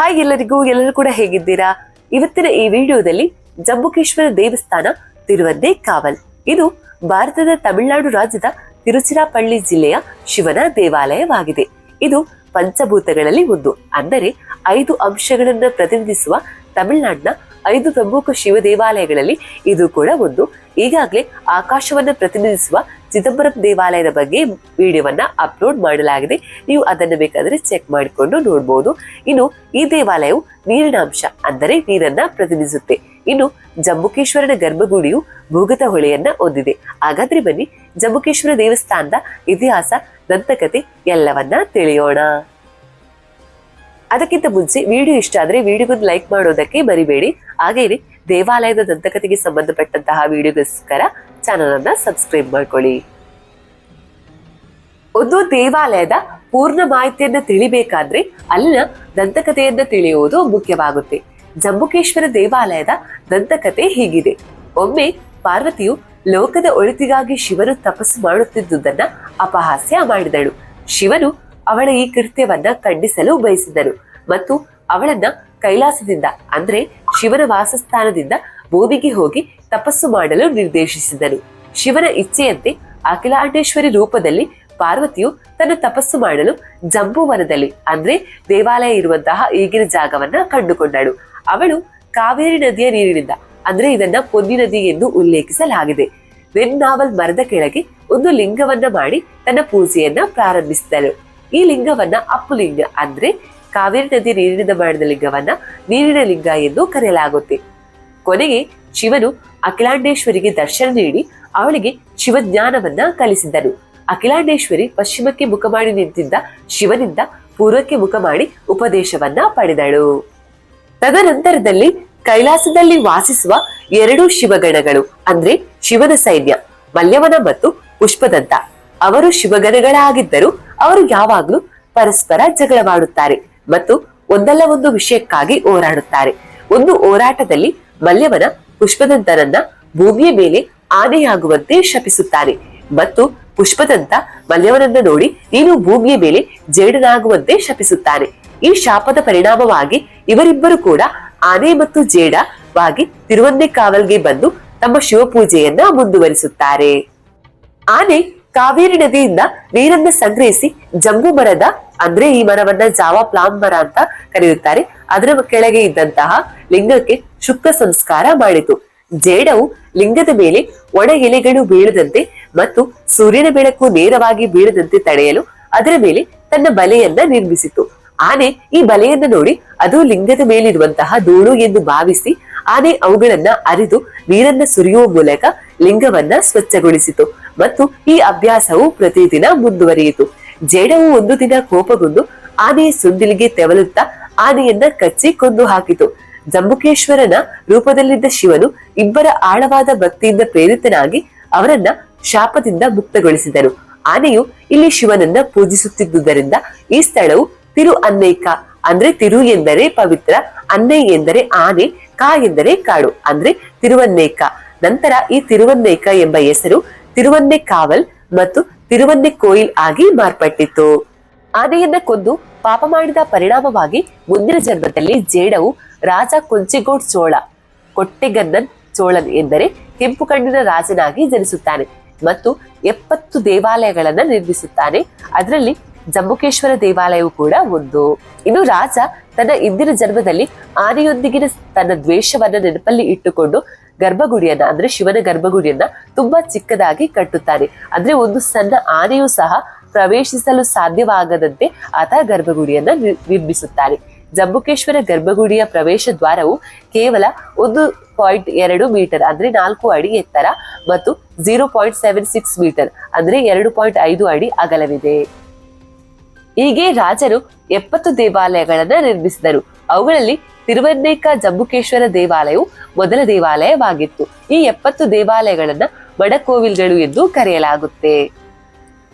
Hi ಎಲ್ಲರಿಗೂ ಎಲ್ಲರೂ ಕೂಡ ಹೇಗಿದ್ದೀರಾ? ಇವತ್ತಿನ ಈ ವಿಡಿಯೋದಲ್ಲಿ ಜಂಬುಕೇಶ್ವರ ದೇವಸ್ಥಾನ ತಿರುವಂದೆ ಕಾವಲ್. ಇದು ಭಾರತದ ತಮಿಳುನಾಡು ರಾಜ್ಯದ ತಿರುಚಿರಾಪಳ್ಳಿ ಜಿಲ್ಲೆಯ ಶಿವನ ದೇವಾಲಯವಾಗಿದೆ. ಇದು ಪಂಚಭೂತಗಳಲ್ಲಿ ಒಂದು. ಅಂದರೆ ಐದು ಅಂಶಗಳನ್ನ ಪ್ರತಿನಿಧಿಸುವ ತಮಿಳುನಾಡಿನ ಐದು ಪ್ರಮುಖ ಶಿವ ದೇವಾಲಯಗಳಲ್ಲಿ ಇದು ಕೂಡ ಒಂದು. ಈಗಾಗಲೇ ಆಕಾಶವನ್ನ ಪ್ರತಿನಿಧಿಸುವ ಚಿದಂಬರಂ ದೇವಾಲಯದ ಬಗ್ಗೆ ವಿಡಿಯೋವನ್ನ ಅಪ್ಲೋಡ್ ಮಾಡಲಾಗಿದೆ. ನೀವು ಅದನ್ನು ಬೇಕಾದರೆ ಚೆಕ್ ಮಾಡಿಕೊಂಡು ನೋಡಬಹುದು ಇನ್ನು ಈ ದೇವಾಲಯವು ನೀರಿನ ಅಂಶ ಅಂದರೆ ನೀರನ್ನ ಪ್ರತಿನಿಧಿಸುತ್ತೆ. ಇನ್ನು ಜಂಬುಕೇಶ್ವರನ ಗರ್ಭಗುಡಿಯು ಭೂಗತ ಹೊಳೆಯನ್ನ ಹೊಂದಿದೆ. ಹಾಗಾದ್ರೆ ಬನ್ನಿ, ಜಂಬುಕೇಶ್ವರ ದೇವಸ್ಥಾನದ ಇತಿಹಾಸ ದಂತಕತೆ ಎಲ್ಲವನ್ನ ತಿಳಿಯೋಣ. ಅದಕ್ಕಿಂತ ಮುಂಚೆ ವಿಡಿಯೋ ಇಷ್ಟ ಆದ್ರೆ ವಿಡಿಯೋಗೊಂದು ಲೈಕ್ ಮಾಡೋದಕ್ಕೆ ಮರಿಬೇಡಿ. ಹಾಗೇನೆ ದೇವಾಲಯದ ದಂತಕತೆಗೆ ಸಂಬಂಧಪಟ್ಟಂತಹ ವಿಡಿಯೋಗೋಸ್ಕರ ಚಾನಲ್ ಅನ್ನ ಸಬ್ಸ್ಕ್ರೈಬ್ ಮಾಡ್ಕೊಳ್ಳಿ. ಒಂದು ದೇವಾಲಯದ ಪೂರ್ಣ ಮಾಹಿತಿಯನ್ನ ತಿಳಿಬೇಕಾದ್ರೆ ಅಲ್ಲಿನ ದಂತಕಥೆಯನ್ನ ತಿಳಿಯುವುದು ಮುಖ್ಯವಾಗುತ್ತೆ. ಜಂಬುಕೇಶ್ವರ ದೇವಾಲಯದ ದಂತಕತೆ ಹೀಗಿದೆ. ಒಮ್ಮೆ ಪಾರ್ವತಿಯು ಲೋಕದ ಒಳಿತಿಗಾಗಿ ಶಿವನು ತಪಸ್ಸು ಮಾಡುತ್ತಿದ್ದುದನ್ನ ಅಪಹಾಸ್ಯ ಮಾಡಿದಳು. ಶಿವನು ಅವಳ ಈ ಕೃತ್ಯವನ್ನ ಖಂಡಿಸಲು ಬಯಸಿದನು ಮತ್ತು ಅವಳನ್ನ ಕೈಲಾಸದಿಂದ, ಅಂದ್ರೆ ಶಿವನ ವಾಸಸ್ಥಾನದಿಂದ ಭೂಮಿಗೆ ಹೋಗಿ ತಪಸ್ಸು ಮಾಡಲು ನಿರ್ದೇಶಿಸಿದನು. ಶಿವನ ಇಚ್ಛೆಯಂತೆ ಅಖಿಲಾಂಡೇಶ್ವರಿ ರೂಪದಲ್ಲಿ ಪಾರ್ವತಿಯು ತನ್ನ ತಪಸ್ಸು ಮಾಡಲು ಜಂಬೂವನದಲ್ಲಿ ಅಂದ್ರೆ ದೇವಾಲಯ ಇರುವಂತಹ ಈಗಿನ ಜಾಗವನ್ನ ಕಂಡುಕೊಂಡಳು. ಅವಳು ಕಾವೇರಿ ನದಿಯ ನೀರಿನಿಂದ, ಅಂದ್ರೆ ಇದನ್ನ ಪೊನ್ನಿ ನದಿ ಎಂದು ಉಲ್ಲೇಖಿಸಲಾಗಿದೆ. ವೆನ್ನಾವಲ್ ಮರದ ಕೆಳಗೆ ಒಂದು ಲಿಂಗವನ್ನ ಮಾಡಿ ತನ್ನ ಪೂಜೆಯನ್ನ ಪ್ರಾರಂಭಿಸಿದಳು. ಈ ಲಿಂಗವನ್ನ ಅಪ್ಪುಲಿಂಗ ಅಂದ್ರೆ ಕಾವೇರಿ ನದಿ ನೀರಿನಿಂದ ಮಾಡಿದ ಲಿಂಗವನ್ನ ನೀರಿನ ಲಿಂಗ ಎಂದು ಕರೆಯಲಾಗುತ್ತೆ. ಕೊನೆಗೆ ಶಿವನು ಅಖಿಲಾಂಡೇಶ್ವರಿಗೆ ದರ್ಶನ ನೀಡಿ ಅವಳಿಗೆ ಶಿವಜ್ಞಾನವನ್ನ ಕಲಿಸಿದನು. ಅಖಿಲಾಂಡೇಶ್ವರಿ ಪಶ್ಚಿಮಕ್ಕೆ ಮುಖ ಮಾಡಿ ನಿಂತಿದ್ದ ಶಿವನಿಂದ ಪೂರ್ವಕ್ಕೆ ಮುಖ ಮಾಡಿ ಉಪದೇಶವನ್ನ ಪಡೆದಳು. ತದನಂತರದಲ್ಲಿ ಕೈಲಾಸದಲ್ಲಿ ವಾಸಿಸುವ ಎರಡು ಶಿವಗಣಗಳು ಅಂದ್ರೆ ಶಿವನ ಸೈನ್ಯ, ಮಲ್ಯವನ ಮತ್ತು ಪುಷ್ಪದಂತ. ಅವರು ಶಿವಗಣಗಳಾಗಿದ್ದರು ಅವರು ಯಾವಾಗಲೂ ಪರಸ್ಪರ ಜಗಳವಾಡುತ್ತಾರೆ ಮತ್ತು ಒಂದಲ್ಲ ಒಂದು ವಿಷಯಕ್ಕಾಗಿ ಹೋರಾಡುತ್ತಾರೆ. ಒಂದು ಹೋರಾಟದಲ್ಲಿ ಮಲ್ಯವನ ಪುಷ್ಪದಂತನನ್ನ ಭೂಮಿಯ ಮೇಲೆ ಆನೆಯಾಗುವಂತೆ ಶಪಿಸುತ್ತಾನೆ ಮತ್ತು ಪುಷ್ಪದಂತ ಮಲ್ಯವನನ್ನ ನೋಡಿ ನೀನು ಭೂಮಿಯ ಮೇಲೆ ಜೇಡನಾಗುವಂತೆ ಶಪಿಸುತ್ತಾನೆ ಈ ಶಾಪದ ಪರಿಣಾಮವಾಗಿ ಇವರಿಬ್ಬರು ಕೂಡ ಆನೆ ಮತ್ತು ಜೇಡವಾಗಿ ತಿರುವನ್ನೆ ಕಾವಲ್ಗೆ ಬಂದು ತಮ್ಮ ಶಿವಪೂಜೆಯನ್ನ ಮುಂದುವರಿಸುತ್ತಾರೆ. ಆನೆ ಕಾವೇರಿ ನದಿಯಿಂದ ನೀರನ್ನ ಸಂಗ್ರಹಿಸಿ ಜಂಬು ಮರದ, ಅಂದ್ರೆ ಈ ಮರವನ್ನ ಜಾವಾ ಪ್ಲಾಮ್ ಮರ ಅಂತ ಕರೆಯುತ್ತಾರೆ. ಅದರ ಕೆಳಗೆ ಇದ್ದಂತಹ ಲಿಂಗಕ್ಕೆ ಶುಕ್ರ ಸಂಸ್ಕಾರ ಮಾಡಿತು. ಜೇಡವು ಲಿಂಗದ ಮೇಲೆ ಒಣ ಎಲೆಗಳು ಬೀಳದಂತೆ ಮತ್ತು ಸೂರ್ಯನ ಬೆಳಕು ನೇರವಾಗಿ ಬೀಳದಂತೆ ತಡೆಯಲು ಅದರ ಮೇಲೆ ತನ್ನ ಬಲೆಯನ್ನ ನಿರ್ಮಿಸಿತು. ಆನೆ ಈ ಬಲೆಯನ್ನ ನೋಡಿ ಅದು ಲಿಂಗದ ಮೇಲಿರುವಂತಹ ಧೂಳು ಎಂದು ಭಾವಿಸಿ ಆನೆ ಅವುಗಳನ್ನ ಅರಿದು ನೀರನ್ನ ಸುರಿಯುವ ಮೂಲಕ ಲಿಂಗವನ್ನ ಸ್ವಚ್ಛಗೊಳಿಸಿತು. ಮತ್ತು ಈ ಅಭ್ಯಾಸವು ಪ್ರತಿದಿನ ಮುಂದುವರಿಯಿತು. ಜೇಡವು ಒಂದು ದಿನ ಕೋಪಗೊಂಡು ಆನೆಯ ಸುಂದಿಲಿಗೆ ತೆವಲುತ್ತಾ ಆನೆಯನ್ನ ಕಚ್ಚಿ ಕೊಂದು ಹಾಕಿತು. ಜಂಬುಕೇಶ್ವರನ ರೂಪದಲ್ಲಿದ್ದ ಶಿವನು ಇಬ್ಬರ ಆಳವಾದ ಭಕ್ತಿಯಿಂದ ಪ್ರೇರಿತನಾಗಿ ಅವರನ್ನ ಶಾಪದಿಂದ ಮುಕ್ತಗೊಳಿಸಿದನು. ಆನೆಯು ಇಲ್ಲಿ ಶಿವನನ್ನ ಪೂಜಿಸುತ್ತಿದ್ದುದರಿಂದ ಈ ಸ್ಥಳವು ತಿರು ಅನ್ನೈಕ ಅಂದ್ರೆ ತಿರು ಎಂದರೆ ಪವಿತ್ರ ಅನ್ನೈ ಎಂದರೆ ಆನೆ, ಕಾ ಎಂದರೆ ಕಾಡು, ಅಂದ್ರೆ ತಿರುವನ್ನೇಕ ನಂತರ ಈ ತಿರುವನ್ನೇಕ ಎಂಬ ಹೆಸರು ತಿರುವನ್ನೆ ಕಾವಲ್ ಮತ್ತು ತಿರುವನ್ನೆ ಕೋಯಿಲ್ ಆಗಿ ಮಾರ್ಪಟ್ಟಿತು ಆನೆಯನ್ನ ಕೊಂದು ಪಾಪ ಮಾಡಿದ ಪರಿಣಾಮವಾಗಿ ಮುಂದಿನ ಜನ್ಮದಲ್ಲಿ ಜೇಡವು ರಾಜ ಕುಂಚಿಗೋಡ್ ಚೋಳ, ಕೊಟ್ಟೆಗನ್ನನ್ ಚೋಳನ್ ಎಂದರೆ ಕೆಂಪು ಕಣ್ಣಿನ ರಾಜನಾಗಿ ಜನಿಸುತ್ತಾನೆ ಮತ್ತು ಎಪ್ಪತ್ತು ದೇವಾಲಯಗಳನ್ನ ನಿರ್ಮಿಸುತ್ತಾನೆ. ಅದರಲ್ಲಿ ಜಂಬುಕೇಶ್ವರ ದೇವಾಲಯವು ಕೂಡ ಒಂದು. ಇನ್ನು ರಾಜ ತನ್ನ ಇಂದಿನ ಜನ್ಮದಲ್ಲಿ ಆನೆಯೊಂದಿಗಿನ ತನ್ನ ದ್ವೇಷವನ್ನ ನೆನಪಲ್ಲಿ ಇಟ್ಟುಕೊಂಡು ಗರ್ಭಗುಡಿಯನ್ನ, ಅಂದ್ರೆ ಶಿವನ ಗರ್ಭಗುಡಿಯನ್ನ ತುಂಬಾ ಚಿಕ್ಕದಾಗಿ ಕಟ್ಟುತ್ತಾರೆ. ಅಂದ್ರೆ ಒಂದು ಸಣ್ಣ ಆನೆಯು ಸಹ ಪ್ರವೇಶಿಸಲು ಸಾಧ್ಯವಾಗದಂತೆ ಆತ ಗರ್ಭಗುಡಿಯನ್ನ ನಿರ್ಮಿಸುತ್ತಾರೆ. ಜಂಬುಕೇಶ್ವರ ಗರ್ಭಗುಡಿಯ ಪ್ರವೇಶ ದ್ವಾರವು ಕೇವಲ ಒಂದು ಪಾಯಿಂಟ್ ಎರಡು ಮೀಟರ್, ಅಂದ್ರೆ ನಾಲ್ಕು ಅಡಿ ಎತ್ತರ ಮತ್ತು zero point seven six metre, ಅಂದ್ರೆ ಎರಡು ಪಾಯಿಂಟ್ ಐದು ಅಡಿ ಅಗಲವಿದೆ. ಹೀಗೆ ರಾಜರು ಎಪ್ಪತ್ತು ದೇವಾಲಯಗಳನ್ನ ನಿರ್ಮಿಸಿದರು. ಅವುಗಳಲ್ಲಿ ತಿರುವನ್ನೇಕ ಜಂಬುಕೇಶ್ವರ ದೇವಾಲಯವು ಮೊದಲ ದೇವಾಲಯವಾಗಿತ್ತು. ಈ ಎಪ್ಪತ್ತು ದೇವಾಲಯಗಳನ್ನ ಮಡಕೋವಿಲ್ಗಳು ಎಂದು ಕರೆಯಲಾಗುತ್ತೆ.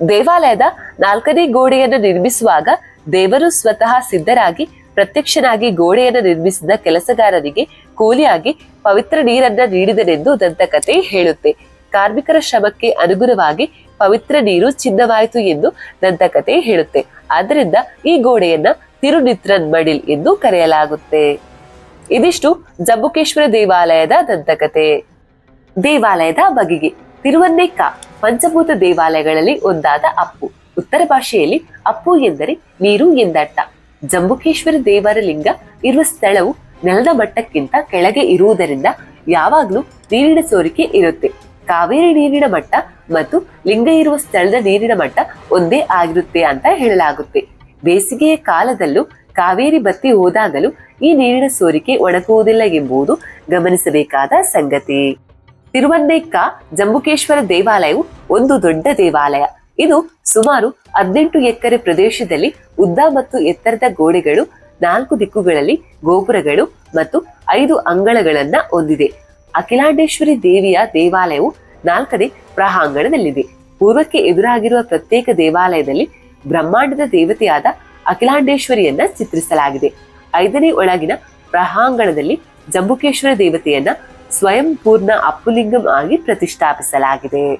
ದೇವಾಲಯದ ನಾಲ್ಕನೇ ಗೋಡೆಯನ್ನು ನಿರ್ಮಿಸುವಾಗ ದೇವರು ಸ್ವತಃ ಸಿದ್ಧರಾಗಿ ಪ್ರತ್ಯಕ್ಷನಾಗಿ ಗೋಡೆಯನ್ನು ನಿರ್ಮಿಸಿದ ಕೆಲಸಗಾರರಿಗೆ ಕೂಲಿಯಾಗಿ ಪವಿತ್ರ ನೀರನ್ನ ನೀಡಿದನೆಂದು ದಂತಕತೆ ಹೇಳುತ್ತೆ. ಕಾರ್ಮಿಕರ ಶ್ರಮಕ್ಕೆ ಅನುಗುಣವಾಗಿ ಪವಿತ್ರ ನೀರು ಚಿನ್ನವಾಯಿತು ಎಂದು ದಂತಕತೆ ಹೇಳುತ್ತೆ. ಆದ್ದರಿಂದ ಈ ಗೋಡೆಯನ್ನ ತಿರುನಿತ್ರನ್ ಮಡಿಲ್ ಎಂದು ಕರೆಯಲಾಗುತ್ತೆ. ಇದಿಷ್ಟು ಜಂಬುಕೇಶ್ವರ ದೇವಾಲಯದ ದಂತಕತೆ. ದೇವಾಲಯದ ಬಗೆಗೆ ತಿರುವನ್ನೇಕ ಪಂಚಭೂತ ದೇವಾಲಯಗಳಲ್ಲಿ ಒಂದಾದ ಅಪ್ಪು. ಉತ್ತರ ಭಾಷೆಯಲ್ಲಿ ಅಪ್ಪು ಎಂದರೆ ನೀರು ಎಂದರ್ಥ. ಜಂಬುಕೇಶ್ವರ ದೇವರ ಲಿಂಗ ಇರುವ ಸ್ಥಳವು ನೆಲದ ಮಟ್ಟಕ್ಕಿಂತ ಕೆಳಗೆ ಇರುವುದರಿಂದ ಯಾವಾಗ್ಲೂ ನೀರಿನ ಸೋರಿಕೆ ಇರುತ್ತೆ. ಕಾವೇರಿ ನೀರಿನ ಮಟ್ಟ ಮತ್ತು ಲಿಂಗ ಇರುವ ಸ್ಥಳದ ನೀರಿನ ಮಟ್ಟ ಒಂದೇ ಆಗಿರುತ್ತೆ ಅಂತ ಹೇಳಲಾಗುತ್ತೆ. ಬೇಸಿಗೆಯ ಕಾಲದಲ್ಲೂ ಕಾವೇರಿ ಬತ್ತಿ ಹೋದಾಗಲೂ ಈ ನೀರಿನ ಸೋರಿಕೆ ಒಣಗುವುದಿಲ್ಲ ಎಂಬುದು ಗಮನಿಸಬೇಕಾದ ಸಂಗತಿ. ತಿರುವನ್ನೈಕ್ಕ ಜಂಬುಕೇಶ್ವರ ದೇವಾಲಯವು ಒಂದು ದೊಡ್ಡ ದೇವಾಲಯ. ಇದು ಸುಮಾರು ಹದಿನೆಂಟು ಎಕರೆ ಪ್ರದೇಶದಲ್ಲಿ ಉದ್ದ ಮತ್ತು ಎತ್ತರದ ಗೋಡೆಗಳು, ನಾಲ್ಕು ದಿಕ್ಕುಗಳಲ್ಲಿ ಗೋಪುರಗಳು ಮತ್ತು ಐದು ಅಂಗಳಗಳನ್ನ ಹೊಂದಿದೆ. ಅಖಿಲಾಂಡೇಶ್ವರಿ ದೇವಿಯ ದೇವಾಲಯವು ನಾಲ್ಕನೇ ಪ್ರಹಾಂಗಣದಲ್ಲಿದೆ ಪೂರ್ವಕ್ಕೆ ಎದುರಾಗಿರುವ ಪ್ರತ್ಯೇಕ ದೇವಾಲಯದಲ್ಲಿ ಬ್ರಹ್ಮಾಂಡದ ದೇವತೆಯಾದ ಅಖಿಲಾಂಡೇಶ್ವರಿಯನ್ನ ಚಿತ್ರಿಸಲಾಗಿದೆ. ಐದನೇ ಒಳಗಿನ ಪ್ರಹಾಂಗಣದಲ್ಲಿ ಜಂಬುಕೇಶ್ವರ ದೇವತೆಯನ್ನ ಸ್ವಯಂ ಪೂರ್ಣ ಅಪ್ಪುಲಿಂಗಂ ಆಗಿ ಪ್ರತಿಷ್ಠಾಪಿಸಲಾಗಿದೆ.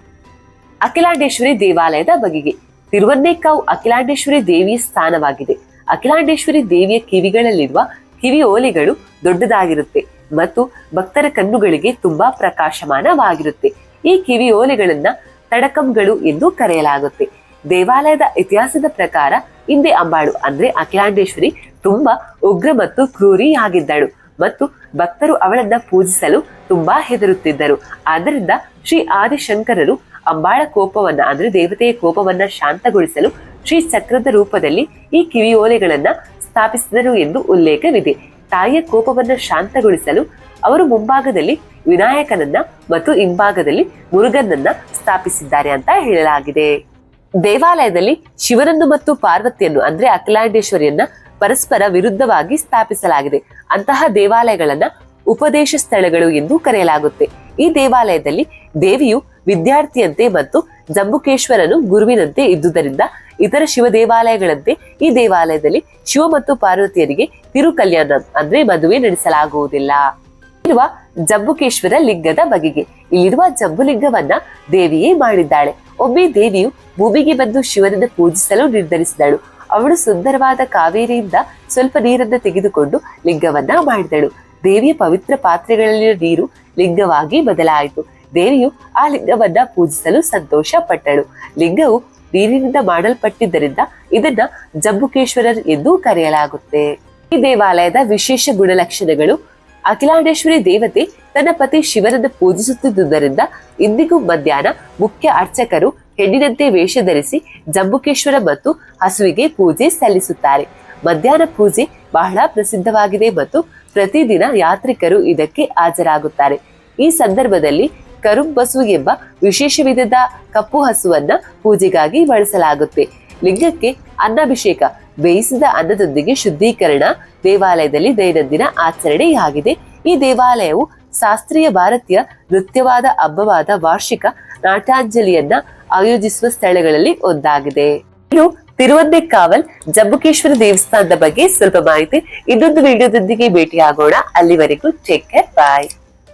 ಅಖಿಲಾಂಡೇಶ್ವರಿ ದೇವಾಲಯದ ಬಗೆಗೆ ತಿರುವನ್ನೇಕಾವು ಅಖಿಲಾಂಡೇಶ್ವರಿ ದೇವಿಯ ಸ್ಥಾನವಾಗಿದೆ. ಅಖಿಲಾಂಡೇಶ್ವರಿ ದೇವಿಯ ಕಿವಿಗಳಲ್ಲಿರುವ ಕಿವಿ ಓಲೆಗಳು ದೊಡ್ಡದಾಗಿರುತ್ತೆ ಮತ್ತು ಭಕ್ತರ ಕಣ್ಣುಗಳಿಗೆ ತುಂಬಾ ಪ್ರಕಾಶಮಾನವಾಗಿರುತ್ತೆ. ಈ ಕಿವಿ ಓಲೆಗಳನ್ನ ತಡಕಂಗಳು ಎಂದು ಕರೆಯಲಾಗುತ್ತೆ. ದೇವಾಲಯದ ಇತಿಹಾಸದ ಪ್ರಕಾರ ಹಿಂದೆ ಅಂಬಾಳು ಅಂದ್ರೆ ಅಖಿಲಾಂಡೇಶ್ವರಿ ತುಂಬಾ ಉಗ್ರ ಮತ್ತು ಕ್ರೂರಿಯಾಗಿದ್ದಳು ಮತ್ತು ಭಕ್ತರು ಅವಳನ್ನ ಪೂಜಿಸಲು ತುಂಬಾ ಹೆದರುತ್ತಿದ್ದರು. ಆದ್ದರಿಂದ ಶ್ರೀ ಆದಿಶಂಕರರು ಅಂಬಾಳ ಕೋಪವನ್ನ ಅಂದ್ರೆ ದೇವತೆಯ ಕೋಪವನ್ನ ಶಾಂತಗೊಳಿಸಲು ಶ್ರೀ ಚಕ್ರದ ರೂಪದಲ್ಲಿ ಈ ಕಿವಿಯೋಲೆಗಳನ್ನ ಸ್ಥಾಪಿಸಿದರು ಎಂದು ಉಲ್ಲೇಖವಿದೆ. ತಾಯಿಯ ಕೋಪವನ್ನ ಶಾಂತಗೊಳಿಸಲು ಅವರು ಮುಂಭಾಗದಲ್ಲಿ ವಿನಾಯಕನನ್ನ ಮತ್ತು ಹಿಂಭಾಗದಲ್ಲಿ ಮುರುಗನನ್ನ ಸ್ಥಾಪಿಸಿದ್ದಾರೆ ಅಂತ ಹೇಳಲಾಗಿದೆ. ದೇವಾಲಯದಲ್ಲಿ ಶಿವನನ್ನು ಮತ್ತು ಪಾರ್ವತಿಯನ್ನು, ಅಂದ್ರೆ ಅಖಿಲಾಂಡೇಶ್ವರಿಯನ್ನ ಪರಸ್ಪರ ವಿರುದ್ಧವಾಗಿ ಸ್ಥಾಪಿಸಲಾಗಿದೆ. ಅಂತಹ ದೇವಾಲಯಗಳನ್ನ ಉಪದೇಶ ಸ್ಥಳಗಳು ಎಂದು ಕರೆಯಲಾಗುತ್ತೆ. ಈ ದೇವಾಲಯದಲ್ಲಿ ದೇವಿಯು ವಿದ್ಯಾರ್ಥಿಯಂತೆ ಮತ್ತು ಜಂಬುಕೇಶ್ವರನು ಗುರುವಿನಂತೆ ಇದ್ದುದರಿಂದ ಇತರ ಶಿವ ದೇವಾಲಯಗಳಂತೆ ಈ ದೇವಾಲಯದಲ್ಲಿ ಶಿವ ಮತ್ತು ಪಾರ್ವತಿಯರಿಗೆ ತಿರುಕಲ್ಯಾಣ, ಅಂದ್ರೆ ಮದುವೆ ನಡೆಸಲಾಗುವುದಿಲ್ಲ. ಇರುವ ಜಂಬುಕೇಶ್ವರ ಲಿಂಗದ ಬಗೆಗೆ. ಇಲ್ಲಿರುವ ಜಂಬುಲಿಂಗವನ್ನ ದೇವಿಯೇ ಮಾಡಿದ್ದಾಳೆ. ಒಮ್ಮೆ ದೇವಿಯು ಭೂಮಿಗೆ ಬಂದು ಶಿವನನ್ನು ಪೂಜಿಸಲು ನಿರ್ಧರಿಸಿದಳು. ಅವಳು ಸುಂದರವಾದ ಕಾವೇರಿಯಿಂದ ಸ್ವಲ್ಪ ನೀರನ್ನು ತೆಗೆದುಕೊಂಡು ಲಿಂಗವನ್ನ ಮಾಡಿದಳು. ದೇವಿಯ ಪವಿತ್ರ ಪಾತ್ರೆಗಳಲ್ಲಿನ ನೀರು ಲಿಂಗವಾಗಿ ಬದಲಾಯಿತು. ದೇವಿಯು ಆ ಲಿಂಗವನ್ನ ಪೂಜಿಸಲು ಸಂತೋಷ ಪಟ್ಟಳು ಲಿಂಗವು ನೀರಿನಿಂದ ಮಾಡಲ್ಪಟ್ಟಿದ್ದರಿಂದ ಇದನ್ನ ಜಂಬುಕೇಶ್ವರರ್ ಎಂದು ಕರೆಯಲಾಗುತ್ತೆ. ಈ ದೇವಾಲಯದ ವಿಶೇಷ ಗುಣಲಕ್ಷಣಗಳು ಅಖಿಲಾಂಡೇಶ್ವರಿ ದೇವತೆ ತನ್ನ ಪತಿ ಶಿವನನ್ನು ಪೂಜಿಸುತ್ತಿದ್ದುದರಿಂದ ಇಂದಿಗೂ ಮಧ್ಯಾಹ್ನ ಮುಖ್ಯ ಅರ್ಚಕರು ಹೆಣ್ಣಿನಂತೆ ವೇಷ ಧರಿಸಿ ಜಂಬುಕೇಶ್ವರ ಮತ್ತು ಹಸುವಿಗೆ ಪೂಜೆ ಸಲ್ಲಿಸುತ್ತಾರೆ. ಮಧ್ಯಾಹ್ನ ಪೂಜೆ ಬಹಳ ಪ್ರಸಿದ್ಧವಾಗಿದೆ ಮತ್ತು ಪ್ರತಿದಿನ ಯಾತ್ರಿಕರು ಇದಕ್ಕೆ ಹಾಜರಾಗುತ್ತಾರೆ. ಈ ಸಂದರ್ಭದಲ್ಲಿ ಕರುಂಬಸು ಎಂಬ ವಿಶೇಷ ವಿಧದ ಕಪ್ಪು ಹಸುವನ್ನ ಪೂಜೆಗಾಗಿ ಬಳಸಲಾಗುತ್ತೆ. ಲಿಂಗಕ್ಕೆ ಅನ್ನಭಿಷೇಕ ಬೇಯಿಸಿದ ಅನ್ನದೊಂದಿಗೆ ಶುದ್ಧೀಕರಣ ದೇವಾಲಯದಲ್ಲಿ ದೈನಂದಿನ ಆಚರಣೆಯಾಗಿದೆ ಈ ದೇವಾಲಯವು ಶಾಸ್ತ್ರೀಯ ಭಾರತೀಯ ನೃತ್ಯವಾದ ಹಬ್ಬವಾದ ವಾರ್ಷಿಕ ನಾಟಾಂಜಲಿಯನ್ನ ಆಯೋಜಿಸುವ ಸ್ಥಳಗಳಲ್ಲಿ ಒಂದಾಗಿದೆ. ಇನ್ನು ತಿರುವನ್ನೆಕಾವಲ್ ಜಂಬುಕೇಶ್ವರ ದೇವಸ್ಥಾನದ ಬಗ್ಗೆ ಸ್ವಲ್ಪ ಮಾಹಿತಿ ಇನ್ನೊಂದು ವಿಡಿಯೋದೊಂದಿಗೆ ಭೇಟಿಯಾಗೋಣ. ಅಲ್ಲಿವರೆಗೂ ಟೇಕ್ ಕೇರ್ ಬಾಯ್